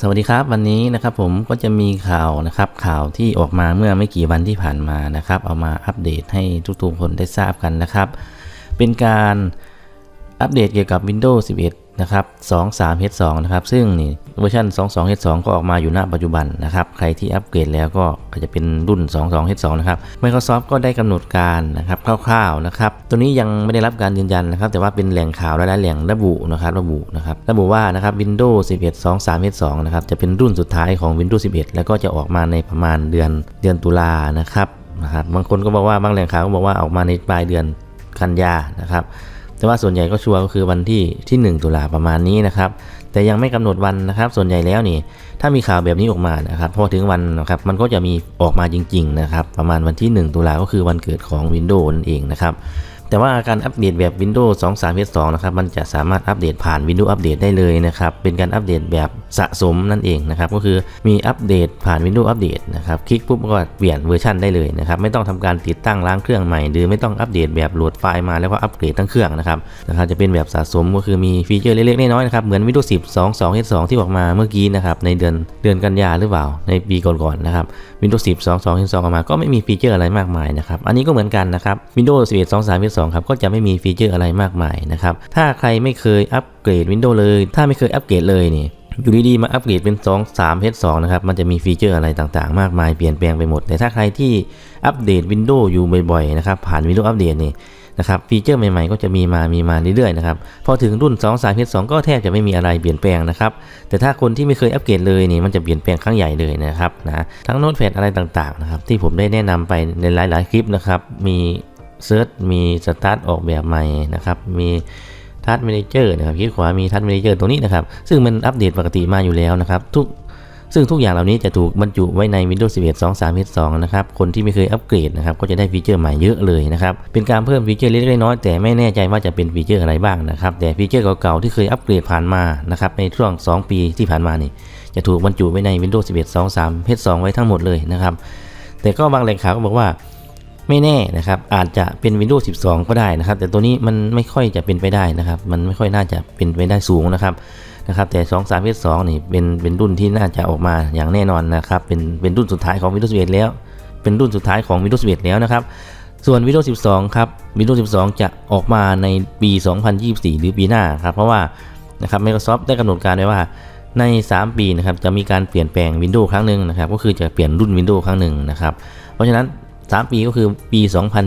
สวัสดีครับวันนี้นะครับผมก็จะมีข่าวนะครับข่าวที่ออกมาเมื่อไม่กี่วันที่ผ่านมานะครับ เอามาอัปเดตให้ทุกๆคนได้ทราบกันนะครับ เป็นการอัปเดตเกี่ยวกับ Windows 11 นะครับ 23H2 นะครับ ซึ่งนี่เวอร์ชัน 22H2 ก็ออกมาอยู่ณปัจจุบันนะครับ ใครที่อัปเกรดแล้วก็ก็จะเป็นรุ่น 22H2 นะครับ Microsoft ก็ได้กำหนดการนะครับคร่าวๆนะครับ ตัวนี้ยังไม่ได้รับการยืนยันนะครับ แต่ว่าเป็นแหล่งข่าวและแหล่งระบุนะครับระบุนะครับระบุว่านะครับ Windows 11 23H2 นะครับจะเป็นรุ่นสุดท้ายของ Windows 11 แล้วก็จะออกมาในประมาณเดือนเดือนตุลานะครับนะครับบางคนก็บอกว่าบางแหล่งข่าวก็บอกว่าออกมาในปลายเดือนกันยานะครับ แต่ว่าส่วนใหญ่ก็ชัวร์ก็คือวันที่ที่ 1 ตุลาประมาณนี้นะครับ แต่ยังไม่กำหนดวันนะครับ ส่วนใหญ่แล้วนี่ ถ้ามีข่าวแบบนี้ออกมานะครับพอถึงวันนะครับ มันก็จะมีออกมาจริง ๆ นะครับ ประมาณวันที่ 1 ตุลาก็คือวันเกิดของ Windows นั่นเองนะครับ แต่ว่าการอัปเดตแบบ Windows 2 3 2นะครับ มันจะสามารถอัปเดตผ่าน Windows อัปเดตได้เลยนะครับ เป็นการอัปเดตแบบ สะสมนั่นเองนะครับก็คือมีอัปเดตผ่าน Windows อัปเดตนะครับคลิกปุ๊บก็เปลี่ยนเวอร์ชันได้เลยนะครับไม่ต้องทำการติดตั้งล้างเครื่องใหม่ หรือไม่ต้องอัปเดตแบบโหลดไฟล์มาแล้วก็อัปเกรดทั้งเครื่องนะครับนะครับจะเป็นแบบสะสมก็คือมีฟีเจอร์เล็กๆน้อยๆนะครับเหมือน Windows 10 2 2 2ที่ออกมาเมื่อกี้นะครับในเดือนเดือนกันยาหรือเปล่าในปีก่อนๆนะครับ Windows 10 2 2 2ออกมาก็ไม่มีฟีเจอร์อะไรมากมายนะครับอันนี้ก็เหมือนกันนะครับ Windows 11 2 3 2ครับก็จะไม่มีฟีเจอร์อะไรมากมายนะครับถ้าใครไม่เคยอัปเกรด Windows เลย ถ้าไม่เคยอัปเกรดเลยนี่ อยู่ดีๆมาอัปเกรดเป็น 2 3 H2 นะครับ มันจะมีฟีเจอร์อะไรต่างๆ มากมายเปลี่ยนแปลงไปหมด แต่ถ้าใครที่อัปเดต Windows อยู่บ่อยๆนะครับ ผ่าน Windows อัปเดตนี่นะครับ ฟีเจอร์ใหม่ๆ ก็จะมีมา มีมาเรื่อยๆนะครับ พอถึงรุ่น 2 3 H2 ก็แทบจะไม่มีอะไรเปลี่ยนแปลงนะครับ แต่ถ้าคนที่ไม่เคยอัปเกรดเลยนี่ มันจะเปลี่ยนแปลงครั้งใหญ่เลยนะครับนะ ทั้งโน้ตแพดอะไรต่างๆนะครับ ที่ผมได้แนะนำไปในหลายๆคลิปนะครับ มีเซิร์ช มีสตาร์ทออกแบบใหม่นะครับ มี ทัช m ม n a เจอร์นะครับคลิกขวามีทัช m ม n a เจอร์ตรงนี้นะครับ ซึ่งมันอัปเดตปกติมาอยู่แล้วนะครับ ทุกซึ่งทุกอย่างเหล่านี้จะถูกบรรจุไว้ใน Windows 11 2 3 H2 นะครับ คนที่ไม่เคยอัปเกรดนะครับ ก็จะได้ฟีเจอร์ใหม่เยอะเลยนะครับ เป็นการเพิ่มฟีเจอร์เล็กๆน้อยๆแต่ไม่แน่ใจว่าจะเป็นฟีเจอร์อะไรบ้างนะครับ แต่ฟีเจอร์เก่าๆที่เคยอัปเกรดผ่านมานะครับ ในช่วง 2 ปีที่ผ่านมานี่ จะถูกบรรจุไว้ใน Windows 11 2 3 H2 ไว้ทั้งหมดเลยนะครับ แต่ก็บางแหล่งข่าวก็บอกว่า ไม่แน่นะครับ อาจจะเป็น Windows 12 ก็ได้นะครับ แต่ตัวนี้มันไม่ค่อยจะเป็นไปได้นะครับ มันไม่ค่อยน่าจะเป็นไปได้สูงนะครับนะครับแต่ 2 3 H2 นี่เป็นเป็นรุ่นที่น่าจะออกมาอย่างแน่นอนนะครับ เป็นเป็นรุ่นสุดท้ายของ Windows 11 แล้ว เป็นรุ่นสุดท้ายของ Windows 11 แล้วนะครับ ส่วน Windows 12 ครับ Windows 12 จะออกมาในปี 2024 หรือปีหน้าครับ เพราะว่านะครับ Microsoft ได้กำหนดการไว้ว่าใน 3 ปีนะครับจะมีการเปลี่ยนแปลง Windows ครั้งหนึ่งนะครับ ก็คือจะเปลี่ยนรุ่น Windows ครั้งหนึ่งนะครับ เพราะฉะนั้น 3 ปีก็คือปี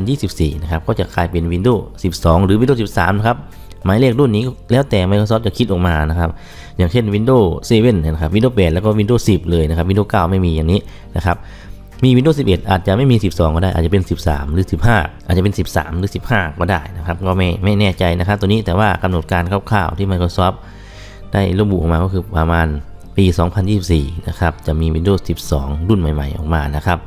2024 นะครับ ก็จะกลายเป็น Windows 12 หรือ Windows 13 นะครับ หมายเลขรุ่นนี้แล้วแต่ Microsoft จะคิดออกมานะครับ อย่างเช่น Windows 7นะครับ Windows 8 แล้วก็ Windows 10 เลยนะครับ Windows 9 ไม่มีอย่างนี้นะครับ มี Windows 11 อาจจะไม่มี 12 ก็ได้ อาจจะเป็น 13 หรือ 15 อาจจะเป็น 13 หรือ 15 ก็ได้นะครับ ก็ไม่ไม่แน่ใจนะครับ ตัวนี้แต่ว่ากำหนดการคร่าวๆที่ Microsoft ได้ระบุออกมาก็คือประมาณปี 2024 นะครับ จะมี Windows 12 รุ่นใหม่ ๆ ออกมานะครับ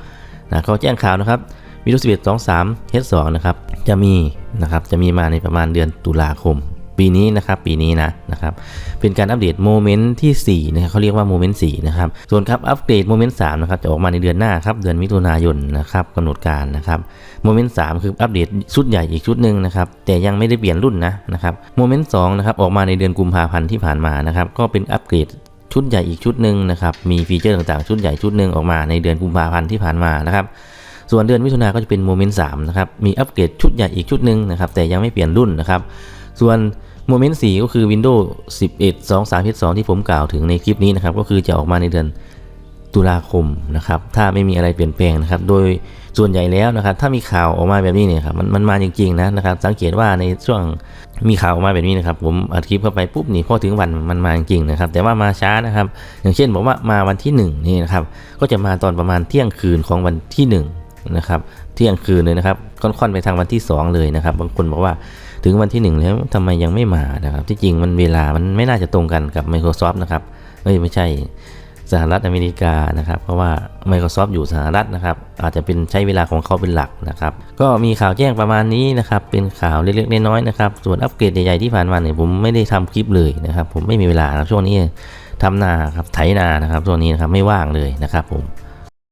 นะเขาแจ้งข่าวนะครับ Windows 11 23 H2 นะครับจะมีนะครับจะมีมาในประมาณเดือนตุลาคม ปีนี้นะครับปีนี้นะนะครับเป็นการอัปเดตโมเมนต์ที่4นะครับเขาเรียกว่าโมเมนต์4นะครับส่วนครับอัปเดตโมเมนต์3นะครับจะออกมาในเดือนหน้าครับเดือนมิถุนายนนะครับกำหนดการนะครับโมเมนต์3คืออัปเดตชุดใหญ่อีกชุดหนึ่งนะครับแต่ยังไม่ได้เปลี่ยนรุ่นนะนะครับโมเมนต์2นะครับออกมาในเดือนกุมภาพันธ์ที่ผ่านมานะครับก็เป็นอัปเกรด ชุดใหญ่อีกชุดหนึ่งนะครับมีฟีเจอร์ต่างๆ ชุดใหญ่ชุดหนึ่งออกมาในเดือนกุมภาพันธ์ที่ผ่านมานะครับส่วนเดือนมิถุนาก็จะเป็นโมเมนต์3นะครับมีอัปเกรดชุดใหญ่อีกชุดหนึ่งนะครับแต่ยังไม่เปลี่ยนรุ่นนะครับส่วนโมเมนต์4ก็คือ Windows 11 2 3 2ที่ผมกล่าวถึงในคลิปนี้นะครับก็คือจะออกมาในเดือน ตุลาคมนะครับ ถ้าไม่มีอะไรเปลี่ยนแปลงนะครับ โดยส่วนใหญ่แล้วนะครับ ถ้ามีข่าวออกมาแบบนี้เนี่ยครับมันมันมาจริงๆนะนะครับ สังเกตว่าในช่วงมีข่าวออกมาแบบนี้นะครับ ผมอัดคลิปเข้าไปปุ๊บนี่พอถึงวันมันมาจริงๆนะครับ แต่ว่ามาช้านะครับ อย่างเช่นบอกว่ามาวันที่1นี่นะครับ ก็จะมาตอนประมาณเที่ยงคืนของวันที่ 1 นะครับ เที่ยงคืนเลยนะครับ ค่อนๆไปทางวันที่ 2 เลยนะครับ บางคนบอกว่าถึงวันที่ 1 แล้วทำไมยังไม่มานะครับ ที่จริงมันเวลามันไม่น่าจะตรงกันกับ Microsoft นะครับเอ้ยไม่ใช่ สหรัฐอเมริกานะครับ เพราะว่า Microsoft อยู่สหรัฐนะครับ อาจจะเป็นใช้เวลาของเขาเป็นหลักนะครับ ก็มีข่าวแจ้งประมาณนี้นะครับ เป็นข่าวเล็กๆน้อยๆนะครับ ส่วนอัปเกรดใหญ่ๆที่ผ่านมาเนี่ยผมไม่ได้ทำคลิปเลยนะครับ ผมไม่มีเวลาช่วงนี้ทำนาครับไถนานะครับช่วงนี้นะครับไม่ว่างเลยนะครับผม